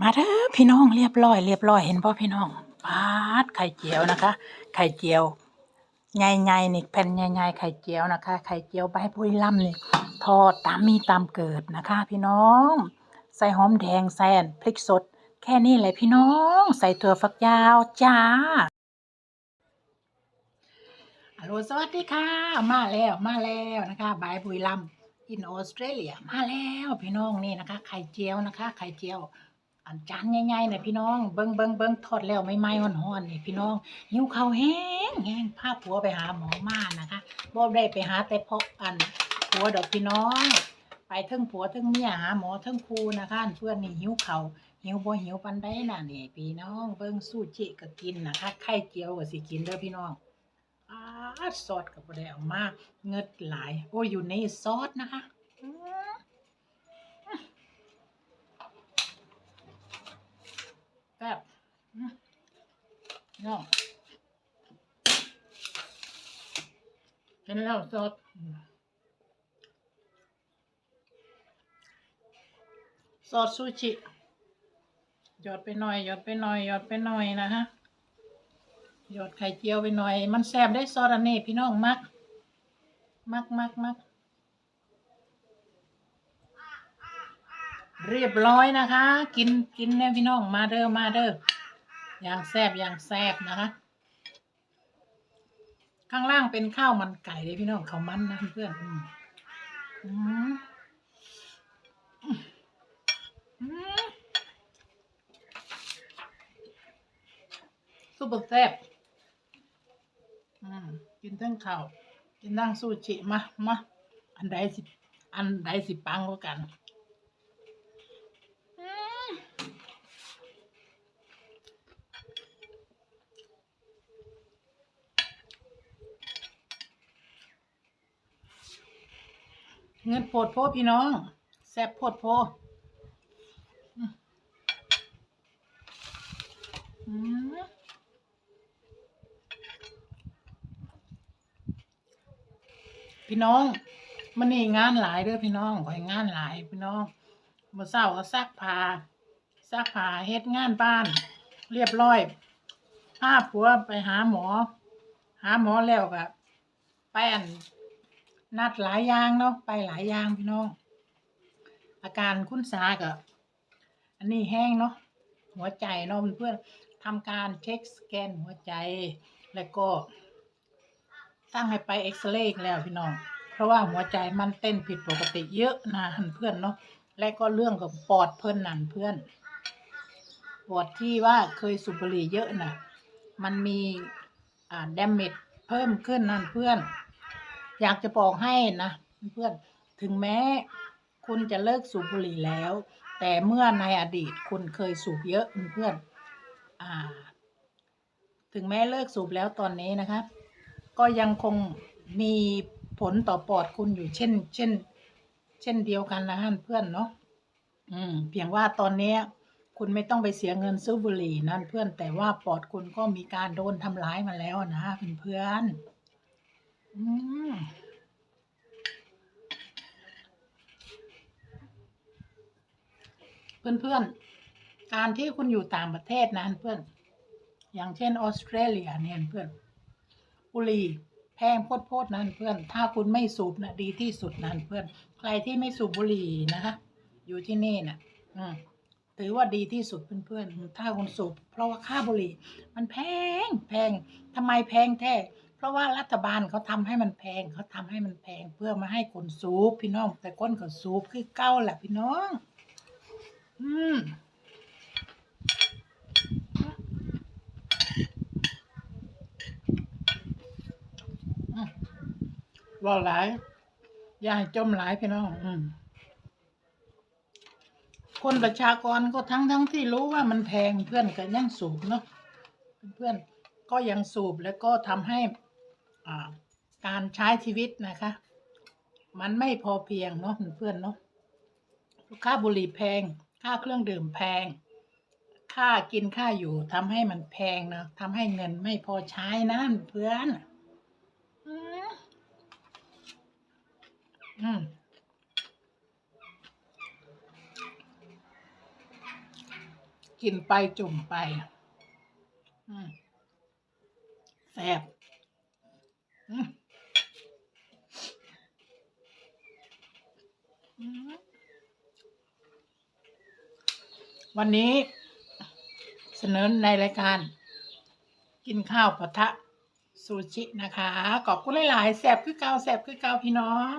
มาเด้อพี่น้องเรียบร้อยเรียบร้อยเห็นป่ะพี่น้องปาดไข่เจียวนะคะ ไข่เจียวใหญ่ๆนี่แผ่นใหญ่ๆไข่เจียวนะคะ ไข่เจียวใบพุยล่ำนี่ทอดตามมีตามเกิดนะคะ พี่น้อง ใส่หอมแดงใส่อันพริกสด แค่นี้แหละพี่น้อง ใส่ถั่วฝักยาวจ้าฮัลโหลสวัสดีค่ะ มาแล้วมาแล้วนะคะใบายบุยลำอินออสเตรเลียมาแล้วพี่น้องนี่นะคะ ไข่เจียวนะคะ ไข่เจียว อันจานใหญ่ๆนะพี่น้อง เบิ้งเบิ้งเบิ้งทอดแล้วไม่ไหม้ห่อนๆนี่พี่น้องหิวข้าวแห้งแห้งพาผัวไปหาหมอมานะคะบ่ได้ไปหาแต่เพาะอันผัวดอกพี่น้อง ไปทั้งผัวทั้งเมียหาหมอทั้งครูนะคะเพื่อนนี่หิวเข้าหิวบ่หิวปันใดน่ะนี่พี่น้อง เบิ้งสู้จิก็กินนะคะไข่เจียวก็สิกินเด้อพี่น้องอาซอสก็บ่ได้เอามาเงิดหลายโอ้ยอยู่ในซอสนะคะอืม แบบเนาะเห็นแล้วสดอืมซอสซูชิ หยอดไปหน่อย หยอดไปหน่อย หยอดไปหน่อยนะฮะ หยอดไข่เจียวไปหน่อย มันแซ่บได้ซอสอันนี้พี่น้องมัก มักมักมัก เรียบร้อยนะคะ กินกินเนี่ยพี่น้องมาเด้อมาเด้ออย่างแซบอย่างแซบนะคะ ข้างล่างเป็นข้าวมันไก่เลยพี่น้องเขามันนะเพื่อนอืมอืมอืมซุปเปอร์แซ่บอืมกินทั้งข้าวกินทั้งซูชิมามาอันใดสิ อันใดสิปังกว่ากัน เงินโพดโพพี่น้องแซ่บโพดโพอืมพี่น้องมันนี่งานหลายเด้อพี่น้องขอยงานหลายพี่น้องมื่อเช้าก็ซักผ้าซักผ้าเฮ็ดงานบ้าน เรียบร้อยพาผัวไปหาหมอ หาหมอแล้วก็ไปอัน นัดหลายอย่างเนาะไปหลายอย่างพี่น้อง อาการคุณสากับอันนี้แห้งเนาะหัวใจเนาะเพื่อนทำการเช็คสแกนหัวใจ แล้วก็ตั้งให้ไปเอ็กซเรย์แล้วพี่น้อง เพราะว่าหัวใจมันเต้นผิดปกติเยอะนะเพื่อนเนาะและก็เรื่องกับปอดเพื่อนนั่นเพื่อนปอดที่ว่าเคยสูบบุหรี่เยอะนะมันมีอ่าดมเมจเพิ่มขึ้นนั่นเพื่อน อยากจะบอกให้นะเพื่อนถึงแม้คุณจะเลิกสูบบุหรี่แล้ว แต่เมื่อในอดีตคุณเคยสูบเยอะเพื่อนอ่า ถึงแม้เลิกสูบแล้วตอนนี้นะคะ ก็ยังคงมีผลต่อปอดคุณอยู่เช่น เช่น เช่นเดียวกันนะฮะเพื่อนเนาะอืม เพียงว่าตอนนี้คุณไม่ต้องไปเสียเงินซื้อบุหรี่นั่นเพื่อนแต่ว่าปอดคุณก็มีการโดนทำร้ายมาแล้วนะเพื่อนๆอื อืมเพื่อนๆ การที่คุณอยู่ต่างประเทศนะเพื่อน อย่างเช่นออสเตรเลียเนี่ยเพื่อน บุหรี่แพงโพดๆนั่นเพื่อน ถ้าคุณไม่สูบนะดีที่สุดนั่นเพื่อน ใครที่ไม่สูบบุหรี่นะคะอยู่ที่นี่นะอืมถือว่าดีที่สุดเพื่อนๆ ถ้าคุณสูบ เพราะว่าค่าบุหรี่ มันแพงแพงทำไมแพงแท้ เพราะว่ารัฐบาลเขาทำให้มันแพงเขาทำให้มันแพงเพื่อมาให้คนสูบพี่น้อง แต่คนก็สูบคือเก้าแหละพี่น้องอืมอืมว่าหลายอย่าให้จมหลายพี่น้อง อืมคนประชากรก็ทั้งทั้งที่รู้ว่ามันแพงเพื่อนก็ยังสูบเนาะเพื่อนก็ยังสูบแล้วก็ทำให้ การใช้ชีวิตนะคะ มันไม่พอเพียงเนาะเพื่อนเนาะค่าบุหรี่แพง ค่าเครื่องดื่มแพง ค่ากินค่าอยู่ทำให้มันแพงนะทำให้เงินไม่พอใช้นะเพื่อนอืมอืมกินไปจุ่มไปอืมแซ่บ วันนี้เสนอในรายการ กินข้าวปะทะซูชินะคะ ขอบคุณหลาย ๆ แสบคือเกาแสบคือเกาพี่น้อง